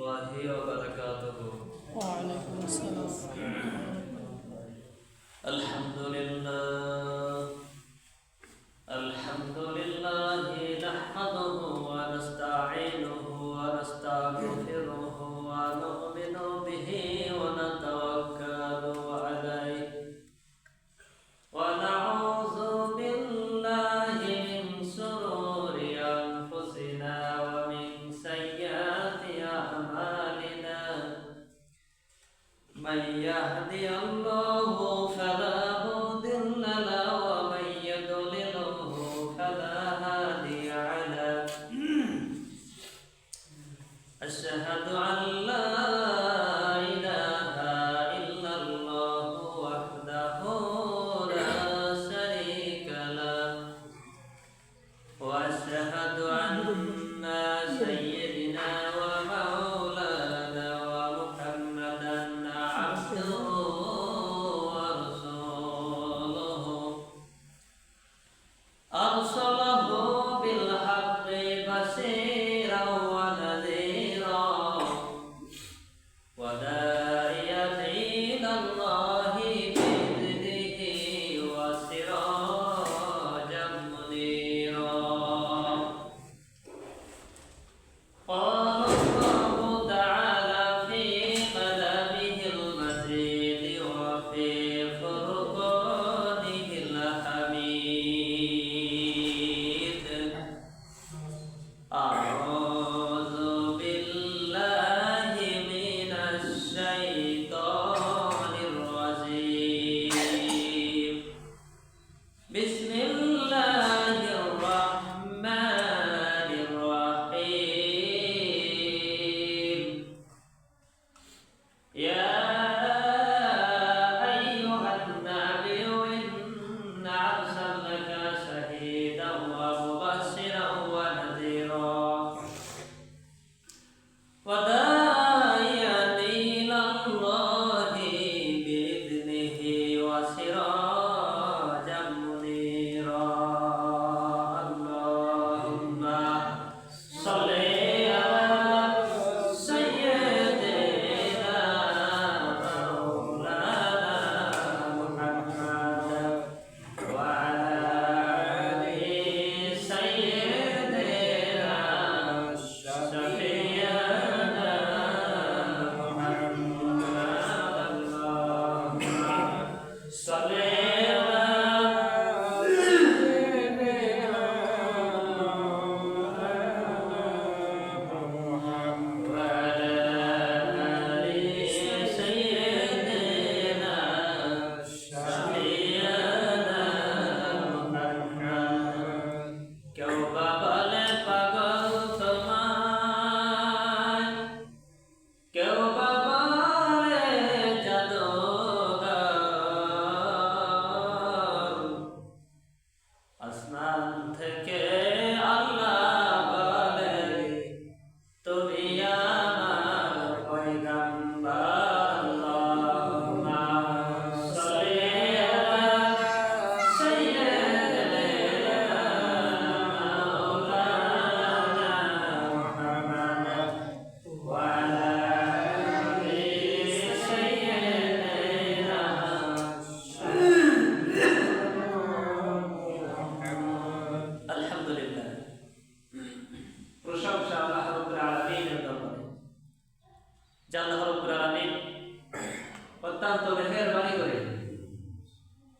الله وبركاته. وعليكم السلام. الحمد لله. أشهد أن لا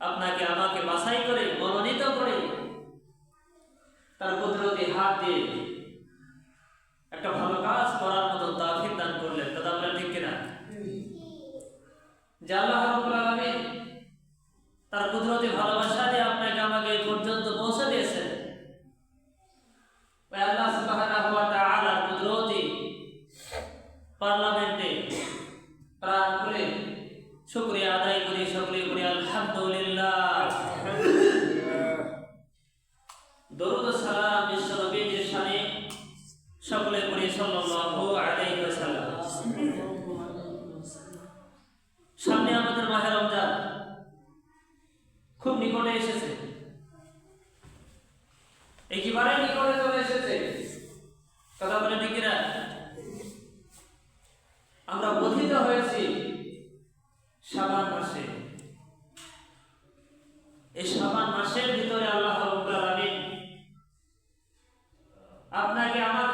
আপনাকে আমাকে খুব নিকটে এসেছে। একেবারে নিকটে চলে এসেছে। কথা বলে ঠিকিরা আমরা বধিত হয়েছি সাবান মাসে। এই সাবান মাসের ভিতরে আল্লাহ আপনাকে আমার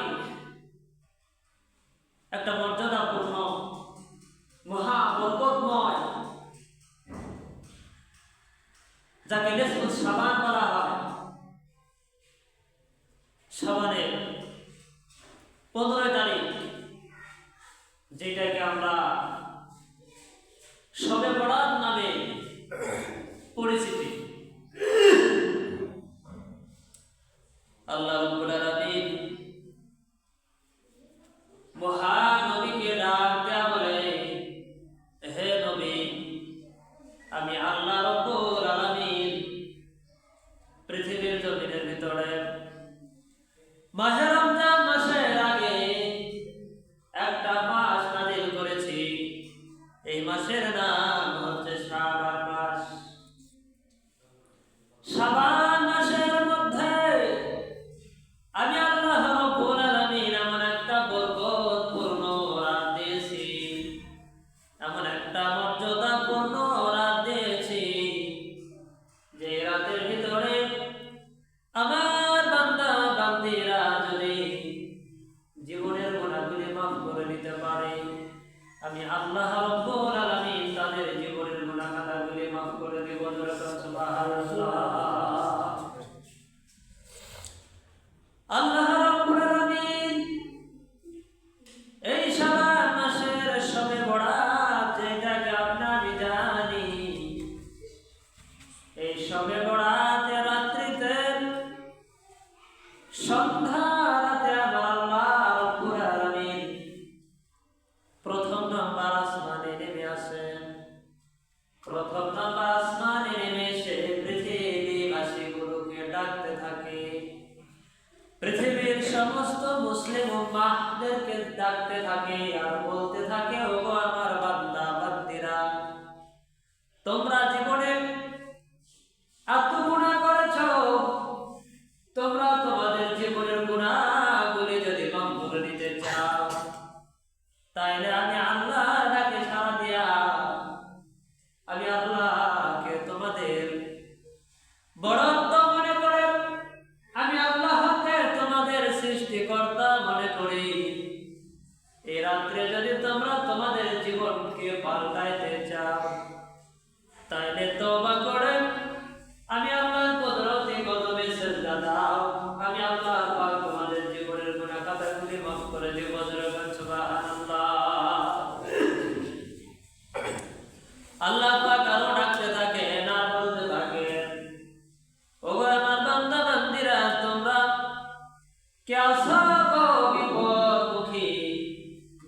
বিপদ মুখী?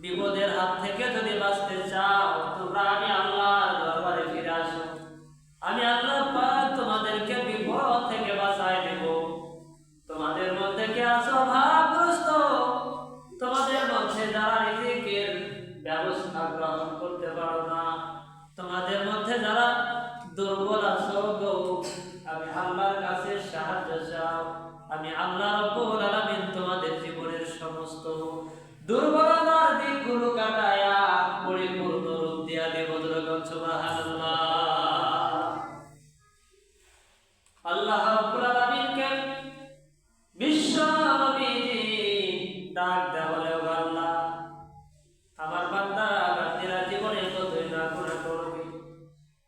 বিপদের হাত থেকে যদি বাঁচতে চাও, তোমরা আমি আল্লাহর দরবারে ফিরে আসো। আমি আল্লাহ পাক তোমাদেরকে বিপদ থেকে বাঁচাই দেব। তোমাদের মধ্যে কে আসো ভাবগ্রস্ত তোমাদের মধ্যে যারা নিজেকের ব্যবস্থা গ্রহণ করতে পারো না, তোমাদের মধ্যে যারা দুর্বল আছে ডাক দেওয়ালে আল্লাহ আমার বান্দা বান্দিরা জীবনে কতই না গুণা করবে।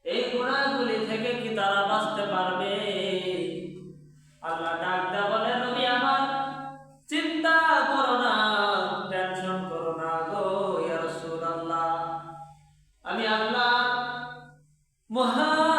এই গুণাগুলি থেকে কি তারা বাঁচতে পারবে? আল্লাহ ডাক নবী আমার, চিন্তা করো না, টেনশন করো না গো, ইয়া আমি আল্লাহ মহা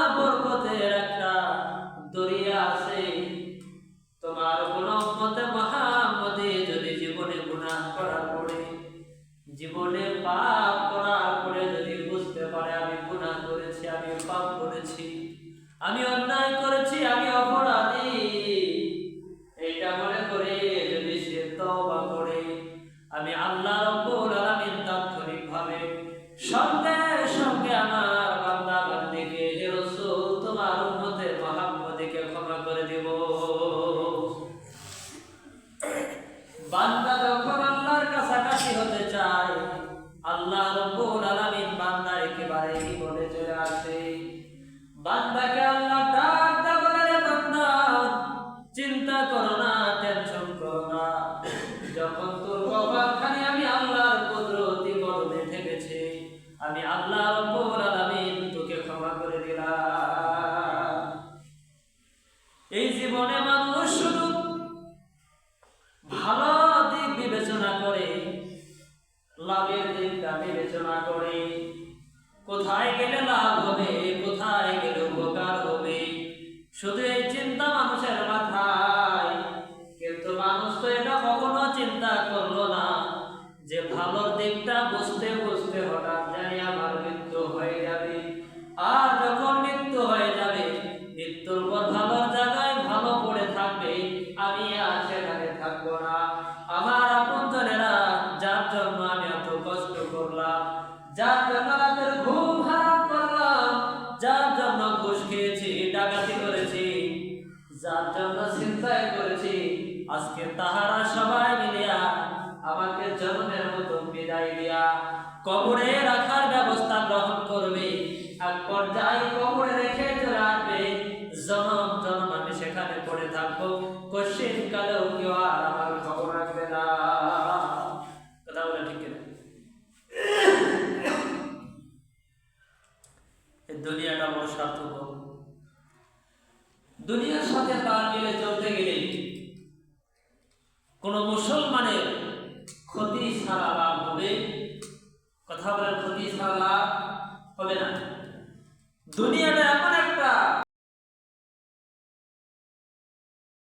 একেবারেই বলে চলে আসে। বাদ বাকি আল্লাহ আজকে তাহারা সবাই মিলিয়া আমাকে জন্মের মতো বিদায় দিয়া কবরে রাখার ব্যবস্থা গ্রহণ করবে। এক পর্যায়ে কবরে রেখে চলে আসবে। জনম জনম আমি সেখানে পড়ে থাকব। কোশ্চিন কালেও কেউ আর আমার খবর রাখবে না। কথা বলে ঠিক দুনিয়াটা বড় স্বার্থপর। দুনিয়ার সাথে তাল মিলে চলতে গেলে কোন মুসলমানের ক্ষতি ছাড়া লাভ হবে? কথা বলেন ক্ষতি ছাড়া লাভ হবে না। দুনিয়াটা এমন একটা